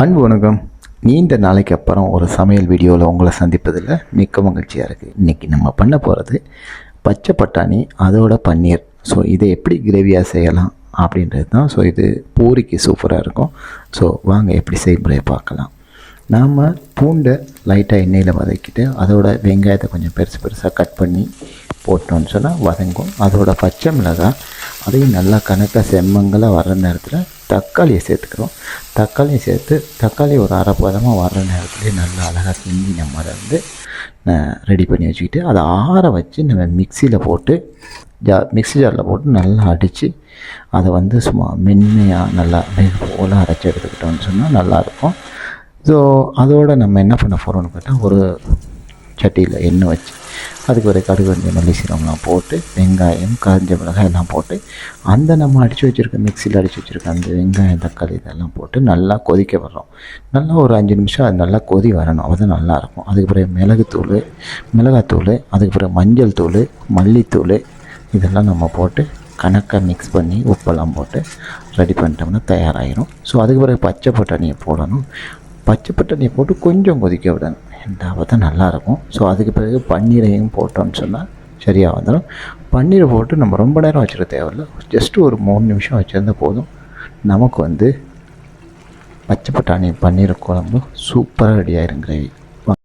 அன்பு வணக்கம். நீண்ட நாளைக்கு அப்புறம் ஒரு சமையல் வீடியோவில் உங்களை சந்திப்பதில் மிக்க மகிழ்ச்சியாக இருக்குது இன்றைக்கி நம்ம பண்ண போகிறது பச்சை பட்டாணி அதோட பன்னீர். ஸோ இதை எப்படி கிரேவியாக செய்யலாம் அப்படின்றது தான். ஸோ இது பூரிக்கு சூப்பராக இருக்கும். ஸோ வாங்க எப்படி செய்முறையை பார்க்கலாம். நாம் பூண்டை லைட்டாக எண்ணெயில் வதக்கிட்டு அதோட வெங்காயத்தை கொஞ்சம் பெருசு பெருசாக கட் பண்ணி போட்டோம்னு சொன்னால் வதங்கும். அதோட பச்சை மிளகாய் அதையும் நல்லா கணக்காக செம்மங்களாக வர்ற நேரத்தில் தக்காளியை சேர்த்துக்கிறோம். தக்காளியை சேர்த்து தக்காளி ஒரு அரை பதமாக வர்ற நேரத்துலேயே நல்லா அழகாக செஞ்சு நம்ம அதை வந்து ரெடி பண்ணி வச்சுக்கிட்டு அதை ஆற வச்சு நம்ம மிக்சியில் போட்டு ஜா மிக்ஸி ஜாரில் போட்டு நல்லா அடித்து அதை வந்து சும்மா மென்மையாக நல்லா போல் அரைச்சி எடுத்துக்கிட்டோம்னு சொன்னால் நல்லாயிருக்கும் ஸோ அதோடு நம்ம என்ன பண்ண போகிறோம்னு கேட்டால் ஒரு சட்டியில் எண்ணெய் வச்சு அதுக்கு ஒரு கடுகு வந்து மல்லி சீரகம்லாம் போட்டு வெங்காயம் காஞ்ச மிளகாய் எல்லாம் போட்டு அந்த நம்ம அடித்து வச்சுருக்க மிக்சியில் அடித்து வச்சுருக்க அந்த வெங்காயம் தக்காளி இதெல்லாம் போட்டு நல்லா கொதிக்க வர்றோம் நல்லா ஒரு அஞ்சு நிமிஷம் அது நல்லா கொதி வரணும். அப்போ நல்லாயிருக்கும் அதுக்கு பிறகு மிளகுத்தூள் மிளகாத்தூள் அதுக்கு பிறகு மஞ்சள் தூள் மல்லித்தூள் இதெல்லாம் நம்ம போட்டு கணக்காக மிக்ஸ் பண்ணி உப்பெல்லாம் போட்டு ரெடி பண்ணிட்டோம்னா தயாராகிடும் ஸோ அதுக்கு பிறகு பச்சை பட்டாணியை போடணும். பச்சை பட்டாணியை போட்டு கொஞ்சம் கொதிக்க விடணும். அப்போ தான் நல்லாயிருக்கும். ஸோ அதுக்கு பிறகு பன்னீரையும் போட்டோம்னு சொன்னால் சரியாக வந்துடும் பன்னீரை போட்டு நம்ம ரொம்ப நேரம் வச்சிட தேவையில்ல. ஜஸ்ட்டு ஒரு மூணு நிமிஷம் வச்சுருந்தா போதும். நமக்கு வந்து பச்சை பட்டாணி பன்னீர் குழம்பு சூப்பராக ரெடி ஆயிரும் கிரேவி.